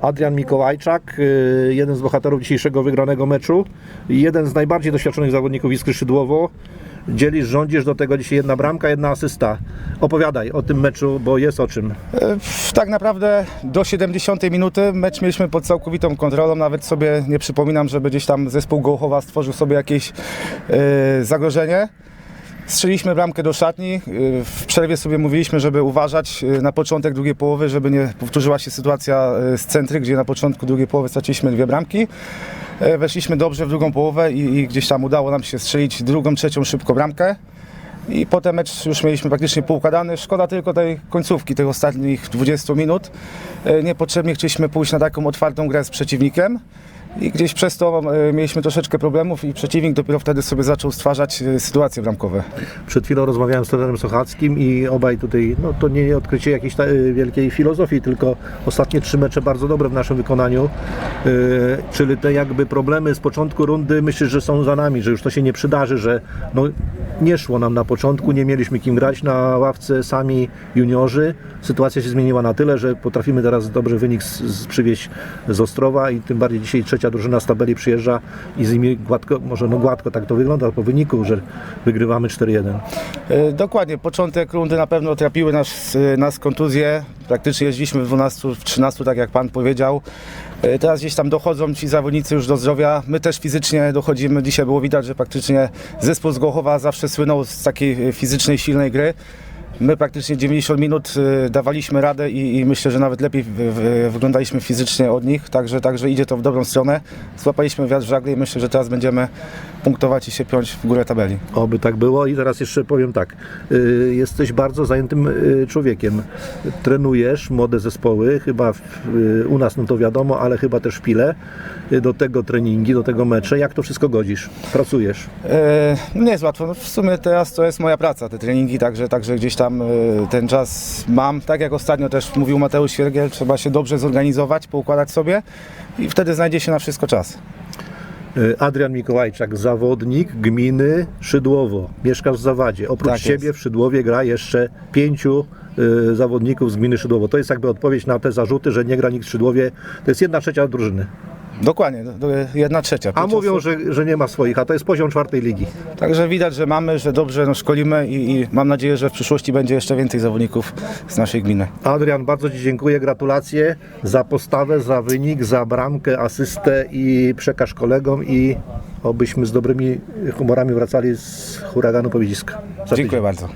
Adrian Mikołajczak, y, jeden z bohaterów dzisiejszego wygranego meczu, jeden z najbardziej doświadczonych zawodników Iskry Szydłowo. Dzielisz, rządzisz do tego dzisiaj jedna bramka, jedna asysta. Opowiadaj o tym meczu, bo jest o czym. E, Tak naprawdę do 70 minuty mecz mieliśmy pod całkowitą kontrolą. Nawet sobie nie przypominam, żeby gdzieś tam zespół Gołuchowa stworzył sobie jakieś e, zagrożenie. Strzeliśmy bramkę do szatni. E, W przerwie sobie mówiliśmy, żeby uważać e, na początek drugiej połowy, żeby nie powtórzyła się sytuacja e, z centry, gdzie na początku drugiej połowy straciliśmy dwie bramki. E, Weszliśmy dobrze w drugą połowę i, i gdzieś tam udało nam się strzelić drugą, trzecią szybko bramkę. I potem mecz już mieliśmy praktycznie poukładany. Szkoda tylko tej końcówki, tych ostatnich 20 minut. E, Niepotrzebnie chcieliśmy pójść na taką otwartą grę z przeciwnikiem. I gdzieś przez to e, mieliśmy troszeczkę problemów i przeciwnik dopiero wtedy sobie zaczął stwarzać e, sytuacje bramkowe. Przed chwilą rozmawiałem z trenerem Sochackim i obaj tutaj, no to nie odkrycie jakiejś y, wielkiej filozofii, tylko ostatnie trzy mecze bardzo dobre w naszym wykonaniu. Yy, czyli te jakby problemy z początku rundy myślę, że są za nami, że już to się nie przydarzy, że no, nie szło nam na początku, nie mieliśmy kim grać na ławce sami juniorzy. Sytuacja się zmieniła na tyle, że potrafimy teraz dobry wynik z, z przywieźć z Ostrowa i tym bardziej dzisiaj trzecia drużyna z tabeli przyjeżdża i z nimi gładko, może no gładko tak to wygląda po wyniku, że wygrywamy 4-1. E, Dokładnie, początek rundy na pewno trapiły nas, e, nas kontuzje. Praktycznie jeździliśmy w 12, w 13, tak jak Pan powiedział. E, Teraz gdzieś tam dochodzą ci zawodnicy już do zdrowia. My też fizycznie dochodzimy. Dzisiaj było widać, że praktycznie zespół z Gochowa zawsze słynął z takiej fizycznej, silnej gry. My praktycznie 90 minut e, dawaliśmy radę i, i myślę, że nawet lepiej w, w, wyglądaliśmy fizycznie od nich, także, także idzie to w dobrą stronę. Złapaliśmy wiatr w żagle i myślę, że teraz będziemy punktować i się piąć w górę tabeli. Oby tak było i teraz jeszcze powiem tak. y, Jesteś bardzo zajętym y, człowiekiem. Trenujesz młode zespoły, chyba w, y, u nas no to wiadomo, ale chyba też w Pile. Y, Do tego treningi, do tego mecze. Jak to wszystko godzisz? Pracujesz. E, no nie jest łatwo. No w sumie teraz to jest moja praca, te treningi, także, także gdzieś tam e, ten czas mam. Tak jak ostatnio też mówił Mateusz Świergiel, trzeba się dobrze zorganizować, poukładać sobie i wtedy znajdzie się na wszystko czas. Y, Adrian Mikołajczak, zawodnik gminy Szydłowo. Mieszkasz w Zawadzie. Oprócz Tak jest. Ciebie w Szydłowie gra jeszcze pięciu y, zawodników z gminy Szydłowo. To jest jakby odpowiedź na te zarzuty, że nie gra nikt w Szydłowie. To jest jedna trzecia drużyny. Dokładnie, do- do- jedna trzecia. A mówią, że, że nie ma swoich, a to jest poziom czwartej ligi. Także widać, że mamy, że dobrze no, szkolimy i, i mam nadzieję, że w przyszłości będzie jeszcze więcej zawodników z naszej gminy. Adrian, bardzo Ci dziękuję, gratulacje za postawę, za wynik, za bramkę, asystę i przekaż kolegom i obyśmy z dobrymi humorami wracali z huraganu Powiedziska. Za tydzień. Dziękuję bardzo.